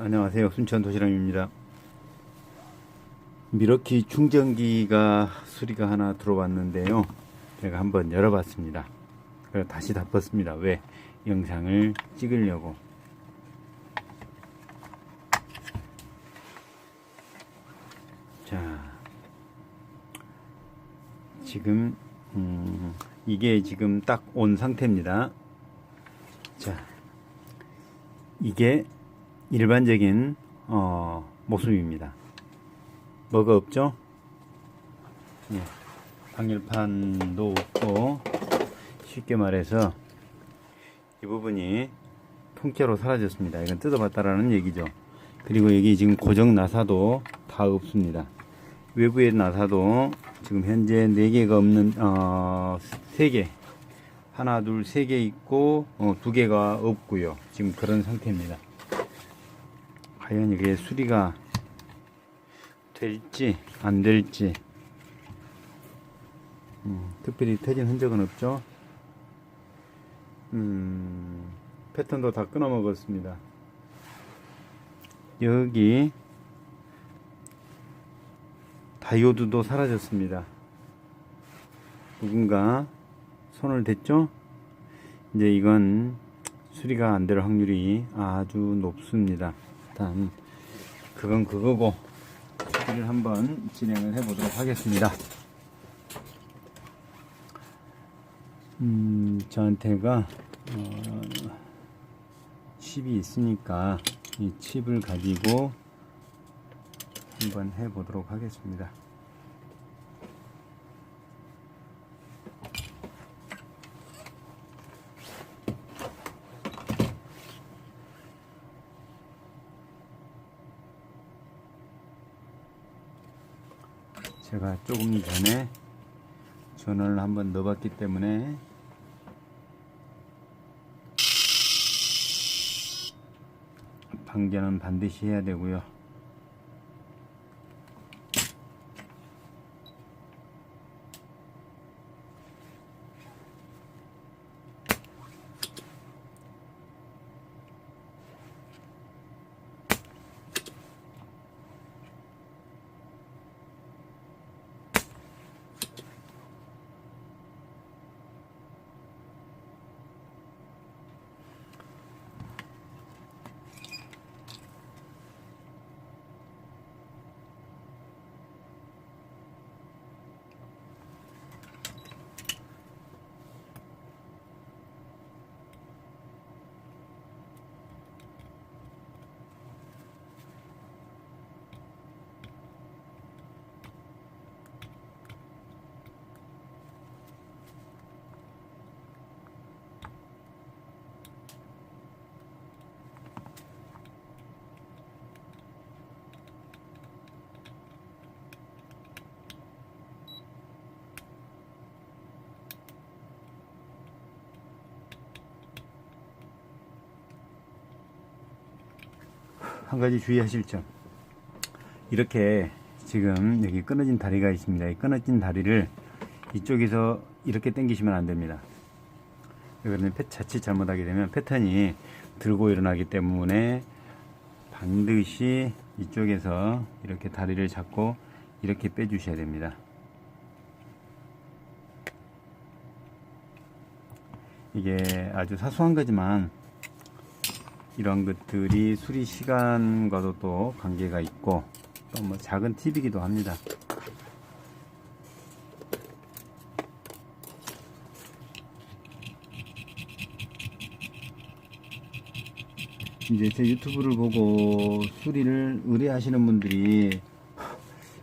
안녕하세요. 순천 도시락입니다. 미러키 충전기가 수리가 하나 들어왔는데요. 제가 한번 열어봤습니다. 그래서 다시 닫았습니다. 왜? 영상을 찍으려고. 자, 지금 음, 이게 지금 딱 온 상태입니다. 자, 이게 일반적인 어, 모습입니다. 뭐가 없죠? 예, 방열판도 없고 쉽게 말해서 이 부분이 통째로 사라졌습니다. 이건 뜯어봤다라는 얘기죠. 그리고 여기 지금 고정 나사도 다 없습니다. 외부의 나사도 지금 현재 4개가 없는 어, 3개 하나 둘 세 개 있고 어, 두 개가 없고요. 지금 그런 상태입니다. 과연 이게 수리가 될지 안 될지 음, 특별히 터진 흔적은 없죠. 음, 패턴도 다 끊어 먹었습니다. 여기 다이오드도 사라졌습니다. 누군가 손을 댔죠? 이제 이건 수리가 안 될 확률이 아주 높습니다. 일단 그건 그거고 수리를 한번 진행을 해 보도록 하겠습니다. 음, 저한테가 어, 칩이 있으니까 이 칩을 가지고 한번 해 보도록 하겠습니다. 제가 조금 전에 전원을 한번 넣어봤기 때문에 방전은 반드시 해야 되고요. 한 가지 주의하실 점. 이렇게 지금 여기 끊어진 다리가 있습니다. 이 끊어진 다리를 이쪽에서 이렇게 당기시면 안 됩니다. 그러면 자칫 잘못하게 되면 패턴이 들고 일어나기 때문에 반드시 이쪽에서 이렇게 다리를 잡고 이렇게 빼 주셔야 됩니다. 이게 아주 사소한 거지만 이런 것들이 수리 시간과도 또 관계가 있고 또 뭐 작은 팁이기도 합니다. 이제 제 유튜브를 보고 수리를 의뢰하시는 분들이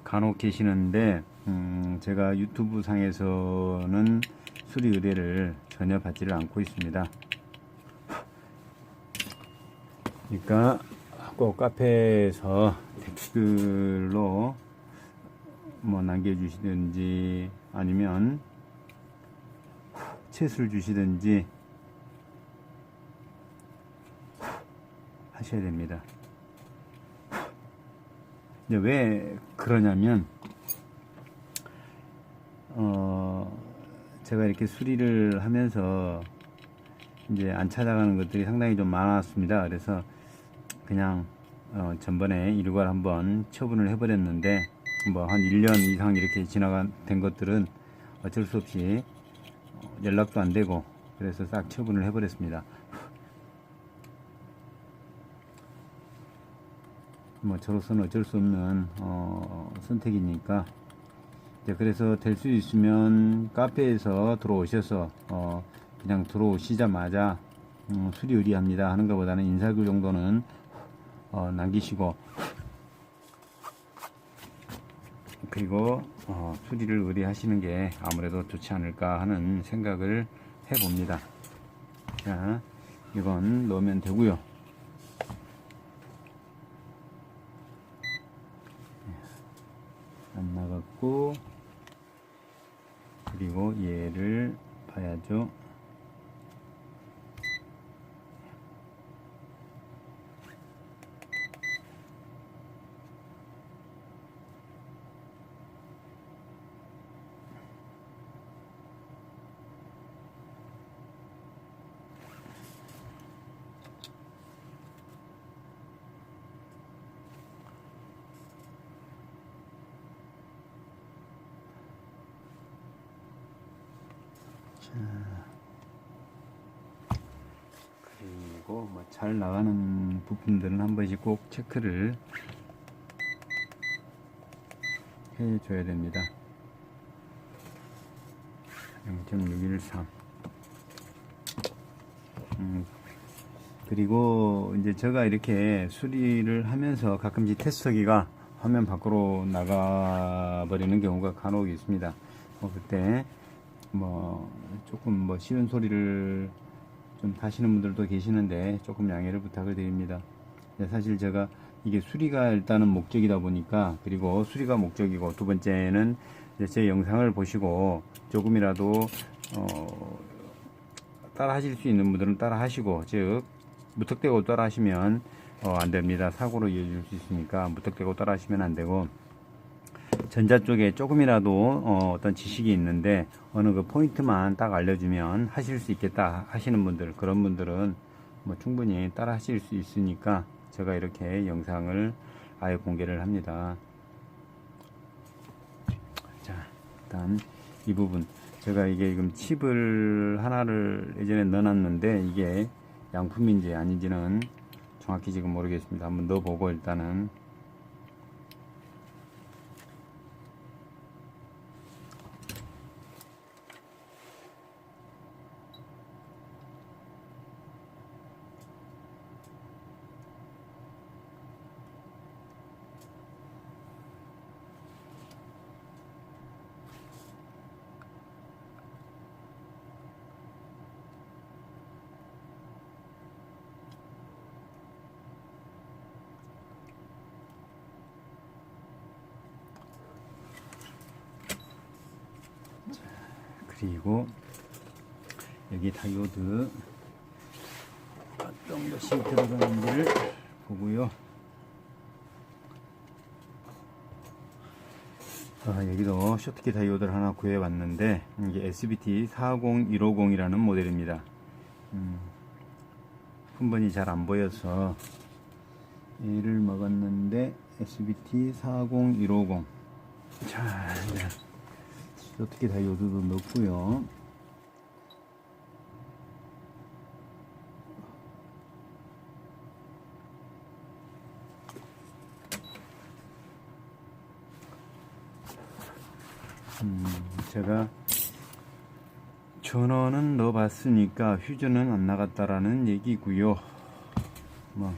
간혹 계시는데 음 제가 유튜브 상에서는 수리 의뢰를 전혀 받지를 않고 있습니다. 그러니까 꼭 카페에서 댓글로 뭐 남겨주시든지 아니면 채수를 주시든지 하셔야 됩니다. 이제 왜 그러냐면 어 제가 이렇게 수리를 하면서 이제 안 찾아가는 것들이 상당히 좀 많았습니다. 그래서 그냥 어, 전번에 일괄 한번 처분을 해버렸는데 뭐 한 1년 이상 이렇게 지나간 된 것들은 어쩔 수 없이 어, 연락도 안 되고 그래서 싹 처분을 해버렸습니다. 뭐 저로서는 어쩔 수 없는 어, 선택이니까 이제 그래서 될 수 있으면 카페에서 들어오셔서 어, 그냥 들어오시자마자 음, 수리 의리합니다 하는 것보다는 인사글 정도는 어, 남기시고 그리고 어, 수리를 의뢰하시는 게 아무래도 좋지 않을까 하는 생각을 해봅니다. 자, 이건 넣으면 되고요. 안 나갔고 그리고 얘를 봐야죠. 그리고 뭐 잘 나가는 부품들은 한 번씩 꼭 체크를 해줘야 됩니다. 0.613 음, 그리고 이제 제가 이렇게 수리를 하면서 가끔씩 테스터기가 화면 밖으로 나가 버리는 경우가 간혹 있습니다. 뭐 그때 뭐 조금 뭐 쉬운 소리를 좀 다시는 분들도 계시는데 조금 양해를 부탁을 드립니다. 네, 사실 제가 이게 수리가 일단은 목적이다 보니까 그리고 수리가 목적이고 두 번째는 제 영상을 보시고 조금이라도 어, 따라 하실 수 있는 분들은 따라 하시고 즉 무턱대고 따라 하시면 어, 안 됩니다. 사고로 이어질 수 있으니까 무턱대고 따라 하시면 안 되고 전자 쪽에 조금이라도 어, 떤 지식이 있는데 어느 그 포인트만 딱 알려주면 하실 수 있겠다 하시는 분들 그런 분들은 뭐 충분히 따라 하실 수 있으니까 제가 이렇게 영상을 아예 공개를 합니다. 자, 일단 이 부분 제가 이게 지금 칩을 하나를 예전에 넣어놨는데 이게 양품인지 아닌지는 정확히 지금 모르겠습니다. 한번 넣어보고 일단은 그리고 여기 다이오드 어떤 것이 들어가는지를 보고요. 아, 여기도 쇼트키 다이오드를 하나 구해봤는데 이게 SBT 40150이라는 모델입니다. 음, 한번이 잘 안 보여서 얘를 먹었는데 SBT 40150 자, 어떻게 다이오드도 넣고요. 음, 제가 전원은 넣어봤으니까 휴전은 안 나갔다라는 얘기고요. 뭐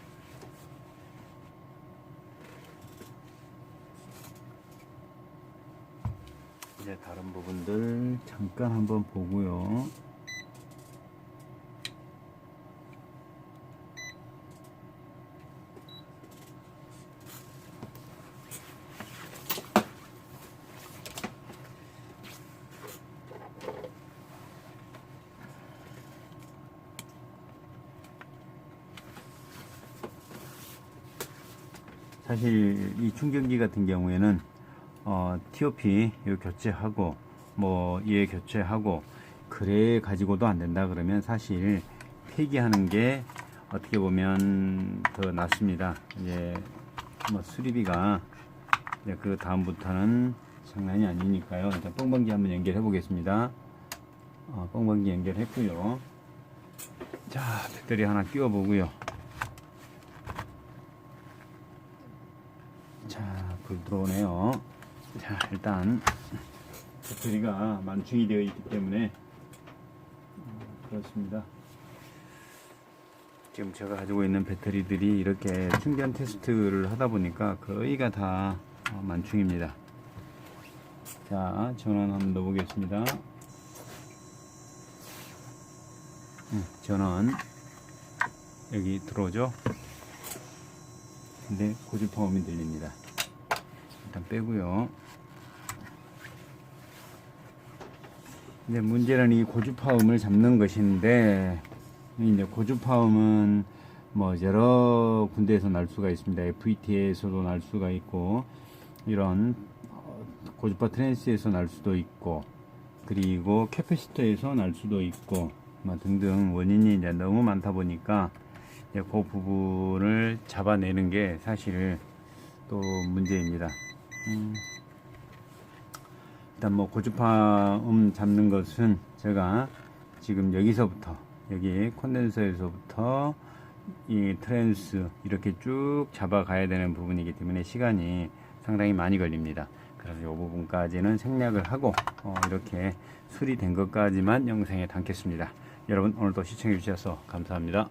이제 다른 부분들 잠깐 한번 보고요. 사실 이 충전기 같은 경우에는 어, TOP 요 교체하고 뭐얘 교체하고 그래 가지고도 안 된다 그러면 사실 폐기하는 게 어떻게 보면 더 낫습니다. 이제 뭐 수리비가 이제 그 다음부터는 장난이 아니니까요. 일단 뻥뻥기 한번 연결해 보겠습니다. 어, 뻥뻥기 연결했고요. 자, 배터리 하나 끼워 보고요. 자, 불 들어오네요. 자, 일단 배터리가 만충이 되어 있기 때문에 어, 그렇습니다. 지금 제가 가지고 있는 배터리들이 이렇게 충전 테스트를 하다 보니까 거의가 다 어, 만충입니다. 자, 전원 한번 넣어 보겠습니다. 음, 전원 여기 들어오죠? 근데 고주파음이 들립니다. 일단 빼고요. 근데 문제는 이 고주파음을 잡는 것인데 이제 고주파음은 뭐 여러 군데에서 날 수가 있습니다. FET에서도 날 수가 있고 이런 어, 고주파 트랜스에서 날 수도 있고 그리고 캐패시터에서 날 수도 있고 뭐 등등 원인이 이제 너무 많다 보니까 이제 그 부분을 잡아내는 게 사실 또 문제입니다. 음, 일단 뭐 고주파음 잡는 것은 제가 지금 여기서부터 여기 콘덴서에서부터 이 트랜스 이렇게 쭉 잡아가야 되는 부분이기 때문에 시간이 상당히 많이 걸립니다. 그래서 이 부분까지는 생략을 하고 어, 이렇게 수리된 것까지만 영상에 담겠습니다. 여러분 오늘도 시청해 주셔서 감사합니다.